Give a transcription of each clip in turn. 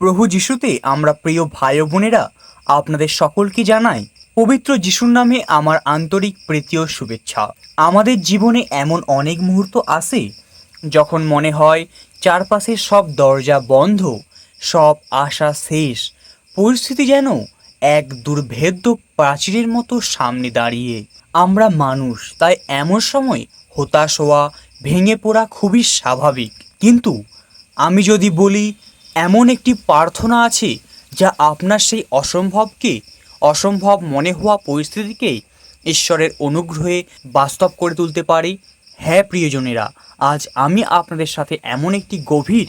প্রভু যিশুতে আমরা প্রিয় ভাই বোনেরা, আপনাদের সকলকে জানাই, পবিত্র যিশুর নামে আমার আন্তরিক প্রীতি ও শুভেচ্ছা। আমাদের জীবনে এমন অনেক মুহূর্ত আসে যখন মনে হয় চারপাশের সব দরজা বন্ধ, সব আশা শেষ, পরিস্থিতি যেন এক দুর্ভেদ্য প্রাচীরের মতো সামনে দাঁড়িয়ে। আমরা মানুষ, তাই এমন সময় হতাশ হওয়া, ভেঙে পড়া খুবই স্বাভাবিক। কিন্তু আমি যদি বলি এমন একটি প্রার্থনা আছে যা আপনার সেই অসম্ভবকে, অসম্ভব মনে হওয়া পরিস্থিতিকে ঈশ্বরের অনুগ্রহে বাস্তব করে তুলতে পারে। হ্যাঁ প্রিয়জনেরা, আজ আমি আপনাদের সাথে এমন একটি গভীর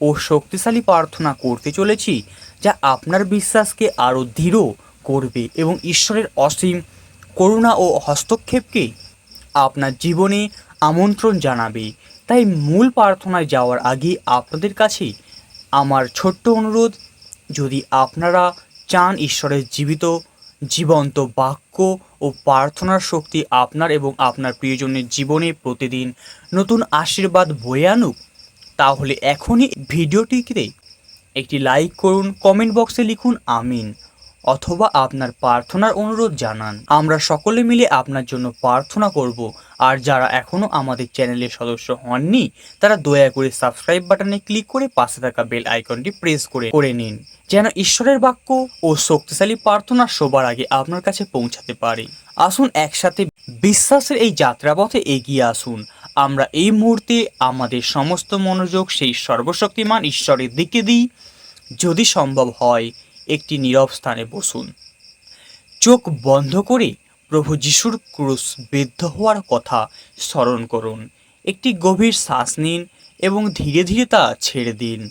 ও শক্তিশালী প্রার্থনা করতে চলেছি যা আপনার বিশ্বাসকে আরও দৃঢ় করবে এবং ঈশ্বরের অসীম করুণা ও হস্তক্ষেপকে আপনার জীবনে আমন্ত্রণ জানাবে। তাই মূল প্রার্থনায় যাওয়ার আগে আপনাদের কাছে আমার ছোট্ট অনুরোধ, যদি আপনারা চান ঈশ্বরের জীবিত, জীবন্ত বাক্য ও প্রার্থনার শক্তি আপনার এবং আপনার প্রিয়জনের জীবনে প্রতিদিন নতুন আশীর্বাদ বয়ে আনুক, তাহলে এখনই ভিডিওটিতে একটি লাইক করুন কমেন্ট বক্সে লিখুন, আমিন। অথবা আপনার প্রার্থনার অনুরোধ জানান। আমরা সকলে মিলে আপনার জন্য প্রার্থনা করব। আর যারা এখনও আমাদের চ্যানেলের সদস্য হননি, তারা দয়া করে সাবস্ক্রাইব বাটনে ক্লিক করে পাশে থাকা বেল আইকনটি প্রেস করে করে নিন, যেন ঈশ্বরের বাক্য ও শক্তিশালী প্রার্থনা সবার আগে আপনার কাছে পৌঁছাতে পারে। আসুন একসাথে বিশ্বাসের এই যাত্রাপথে এগিয়ে আসুন। আমরা এই মুহূর্তে আমাদের সমস্ত মনোযোগ সেই সর্বশক্তিমান ঈশ্বরের দিকে দিই। যদি সম্ভব হয় একটি নীরব স্থানে বসুন। চোখ বন্ধ করে প্রভু যিশুর ক্রুশ বিদ্ধ হওয়ার কথা স্মরণ করুন। একটি গভীর শ্বাস নিন এবং ধীরে ধীরে তা ছেড়ে দিন।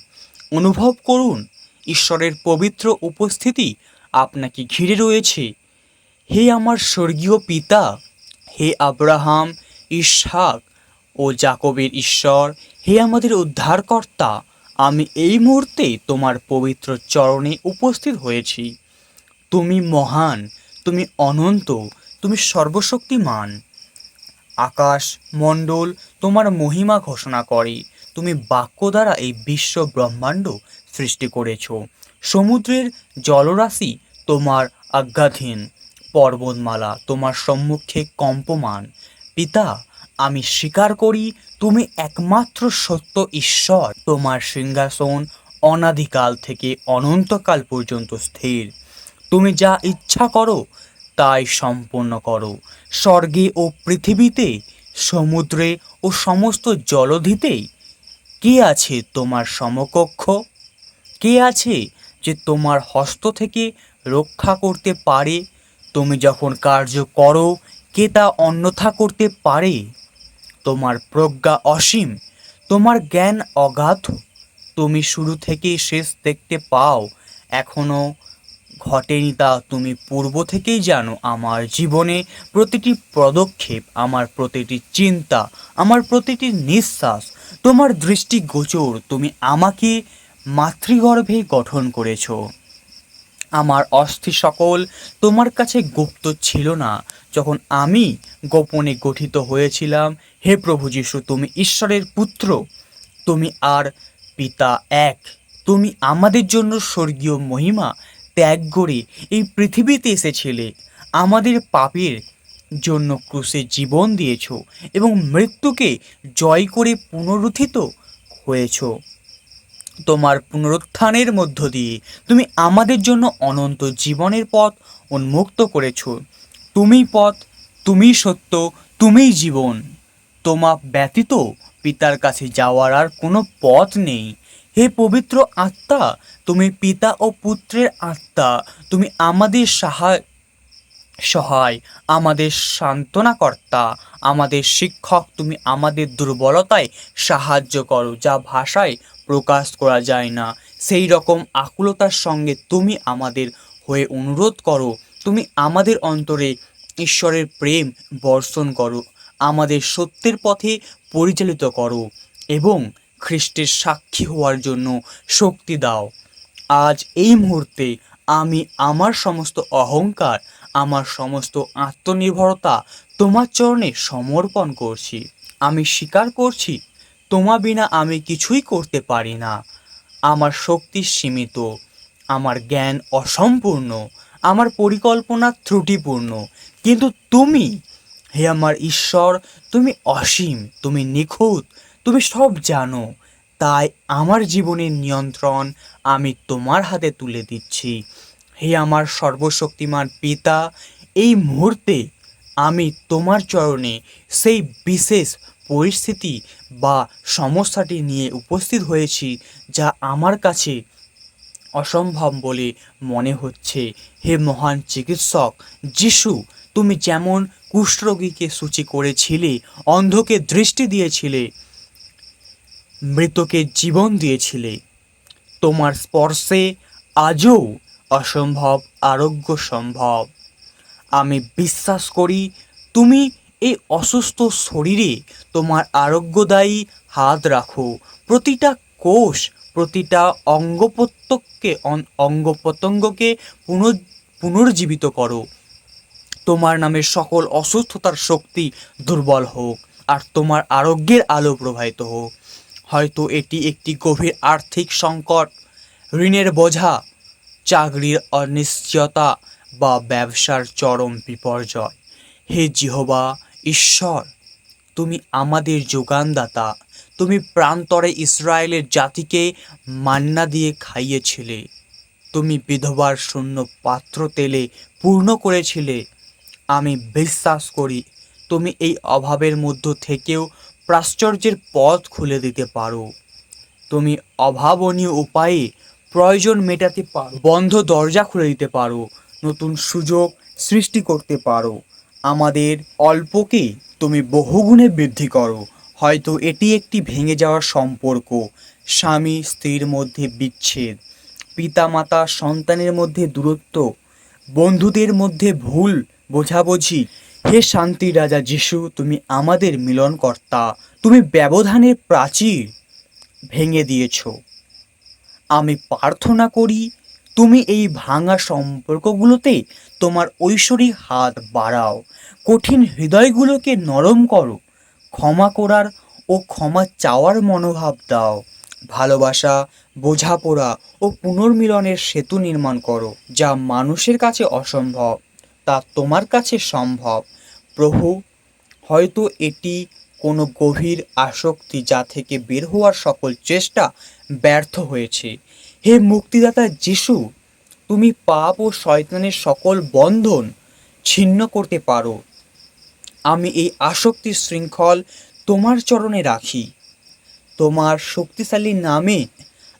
অনুভব করুন, ঈশ্বরের পবিত্র উপস্থিতি আপনাকে ঘিরে রয়েছে। হে আমার স্বর্গীয় পিতা, হে আব্রাহাম, ইসহাক ও জাকবের ঈশ্বর, হে আমাদের উদ্ধারকর্তা আমি এই মুহূর্তে তোমার পবিত্র চরণে উপস্থিত হয়েছি। তুমি মহান, তুমি অনন্ত, তুমি সর্বশক্তিমান। আকাশ, মণ্ডল তোমার মহিমা ঘোষণা করে। তুমি বাক্য দ্বারা এই বিশ্ব ব্রহ্মাণ্ড সৃষ্টি করেছ। সমুদ্রের জলরাশি তোমার আজ্ঞাধীন। পর্বতমালা তোমার সম্মুখে কম্পমান। পিতা, আমি স্বীকার করি তুমি একমাত্র সত্য ঈশ্বর। তোমার সিংহাসন অনাদিকাল থেকে অনন্তকাল পর্যন্ত স্থির। তুমি যা ইচ্ছা করো, তাই সম্পূর্ণ করো। স্বর্গে ও পৃথিবীতে, সমুদ্রে ও সমস্ত জলধিতেই কে আছে তোমার সমকক্ষ? কে আছে যে তোমার হস্ত থেকে রক্ষা করতে পারে? তুমি যখন কার্য করো, কে তা অন্যথা করতে পারে? তোমার প্রজ্ঞা অসীম, তোমার জ্ঞান অগাধ। তুমি শুরু থেকেই শেষ দেখতে পাও এখনও ঘটেনি তা তুমি পূর্ব থেকেই জানো। আমার জীবনে প্রতিটি পদক্ষেপ, আমার প্রতিটি চিন্তা, আমার প্রতিটি নিঃশ্বাস, তোমার দৃষ্টি গোচর, তুমি আমাকে মাতৃগর্ভে গঠন করেছ। আমার অস্থি সকল তোমার কাছে গুপ্ত ছিল না যখন আমি গোপনে গঠিত হয়েছিলাম, হে প্রভু যিশু, তুমি ঈশ্বরের পুত্র, তুমি আর পিতা এক। তুমি আমাদের জন্য স্বর্গীয় মহিমা ত্যাগ করে এই পৃথিবীতে এসেছিলে। আমাদের পাপের জন্য ক্রুশে জীবন দিয়েছ এবং মৃত্যুকে জয় করে পুনরুত্থিত হয়েছ। তোমার পুনরুত্থানের মধ্য দিয়ে তুমি আমাদের জন্য অনন্ত জীবনের পথ উন্মুক্ত করেছ। তুমি পথ তুমি সত্য, তুমিই জীবন। তোমা ব্যতীত পিতার কাছে যাওয়ার আর কোনো পথ নেই। হে পবিত্র আত্মা, তুমি পিতা ও পুত্রের আত্মা, তুমি আমাদের সাহায্য সহায়, আমাদের সান্ত্বনাকর্তা, আমাদের শিক্ষক, তুমি আমাদের দুর্বলতায় সাহায্য করো, যা ভাষায় প্রকাশ করা যায় না। সেই রকম আকুলতার সঙ্গে তুমি আমাদের হয়ে অনুরোধ করো তুমি আমাদের অন্তরে ঈশ্বরের প্রেম বর্ষণ করো, আমাদের সত্যের পথে পরিচালিত করো এবং খ্রিস্টের সাক্ষী হওয়ার জন্য শক্তি দাও। আজ এই মুহূর্তে আমি আমার সমস্ত অহংকার, আমার সমস্ত আত্মনির্ভরতা তোমার চরণে সমর্পণ করছি। আমি স্বীকার করছি, তোমা বিনা আমি কিছুই করতে পারি না। আমার শক্তি সীমিত, আমার জ্ঞান অসম্পূর্ণ আমার পরিকল্পনা ত্রুটিপূর্ণ। কিন্তু তুমি, হে আমার ঈশ্বর, তুমি অসীম, তুমি নিখুঁত, তুমি সব জানো। তাই আমার জীবনের নিয়ন্ত্রণ আমি তোমার হাতে তুলে দিচ্ছি। হে আমার সর্বশক্তিমান পিতা, এই মুহূর্তে আমি তোমার চরণে সেই বিশেষ পরিস্থিতি বা সমস্যাটি নিয়ে উপস্থিত হয়েছি যা আমার কাছে অসম্ভব বলে মনে হচ্ছে। হে মহান চিকিৎসক, যিশু, তুমি যেমন কুষ্ঠরোগীকে সূচি করেছিলে, অন্ধকে দৃষ্টি দিয়েছিলে, মৃতকে জীবন দিয়েছিলে, তোমার স্পর্শে আজও অসম্ভব, আরোগ্য সম্ভব। আমি বিশ্বাস করি, তুমি এই অসুস্থ শরীরে তোমার আরোগ্যদায়ী হাত রাখো। প্রতিটা কোষ প্রতিটা অঙ্গ প্রত্যঙ্গকে অঙ্গ প্রত্যঙ্গকে পুনর পুনর্জীবিত করো। তোমার নামে সকল অসুস্থতার শক্তি দুর্বল হোক, আর তোমার আরোগ্যের আলো প্রবাহিত হোক। হয়তো এটি একটি গভীর আর্থিক সংকট, ঋণের বোঝা, চাকরির অনিশ্চয়তা বা ব্যবসার চরম বিপর্যয়। হে জিহবা ঈশ্বর, তুমি আমাদের যোগানদাতা তুমি প্রান্তরে ইসরায়েলের জাতিকে মান্না দিয়ে খাইয়েছিলে। তুমি বিধবার শূন্য পাত্র তেলে পূর্ণ করেছিলে। আমি বিশ্বাস করি, তুমি এই অভাবের মধ্য থেকেও প্রাশ্চর্যের পথ খুলে দিতে পারো। তুমি অভাবনীয় উপায়ে প্রয়োজন মেটাতে পারো। বন্ধ দরজা খুলে দিতে পারো। নতুন সুযোগ সৃষ্টি করতে পারো। আমাদের অল্পকে তুমি বহুগুণে বৃদ্ধি করো। হয়তো এটি একটি ভেঙে যাওয়ার সম্পর্ক, স্বামী, স্ত্রীর মধ্যে বিচ্ছেদ, পিতামাতা, সন্তানের মধ্যে দূরত্ব, বন্ধুদের মধ্যে ভুল, বোঝাবুঝি। হে শান্তি রাজা যিশু, তুমি আমাদের মিলনকর্তা, তুমি ব্যবধানের প্রাচীর ভেঙে দিয়েছ। আমি প্রার্থনা করি, তুমি এই ভাঙা সম্পর্কগুলোতে তোমার ঐশ্বরিক হাত বাড়াও, কঠিন হৃদয়গুলোকে নরম করো ক্ষমা করার ও ক্ষমা চাওয়ার মনোভাব দাও। ভালোবাসা, বোঝাপড়া ও পুনর্মিলনের সেতু নির্মাণ করো, যা মানুষের কাছে অসম্ভব, তা তোমার কাছে সম্ভব। প্রভু, হয়তো এটি কোনো গভীর আসক্তি যা থেকে বের হওয়ার সকল চেষ্টা ব্যর্থ হয়েছে। হে মুক্তিদাতা যিশু, তুমি পাপ ও শয়তানের সকল বন্ধন ছিন্ন করতে পারো আমি এই আসক্তির শৃঙ্খল তোমার চরণে রাখি। তোমার শক্তিশালী নামে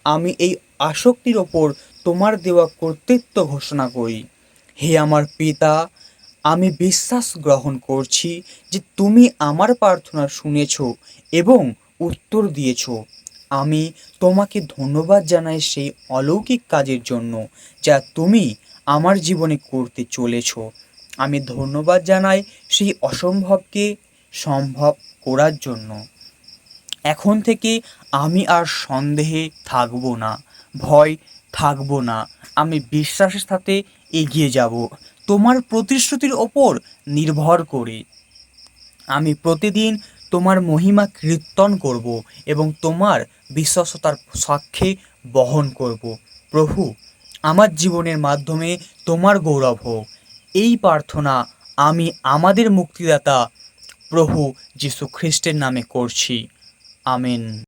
আমি এই আসক্তির ওপর তোমার দেওয়া কর্তৃত্ব ঘোষণা করি। হে আমার পিতা, আমি বিশ্বাস গ্রহণ করছি যে তুমি আমার প্রার্থনা শুনেছ এবং উত্তর দিয়েছ। আমি তোমাকে ধন্যবাদ জানাই সেই অলৌকিক কাজের জন্য যা তুমি আমার জীবনে করতে চলেছ। আমি ধন্যবাদ জানাই সেই অসম্ভবকে সম্ভব করার জন্য। এখন থেকে আমি আর সন্দেহে থাকব না, ভয় থাকব না, আমি বিশ্বাসের সাথে এগিয়ে যাব, তোমার প্রতিশ্রুতির ওপর নির্ভর করে। আমি প্রতিদিন তোমার মহিমা কীর্তন করব এবং তোমার বিশ্বস্ততার সাক্ষী বহন করব। প্রভু, আমার জীবনের মাধ্যমে তোমার গৌরব হোক। এই প্রার্থনা আমি আমাদের মুক্তিদাতা প্রভু যীশু খ্রিস্টের নামে করছি। আমেন।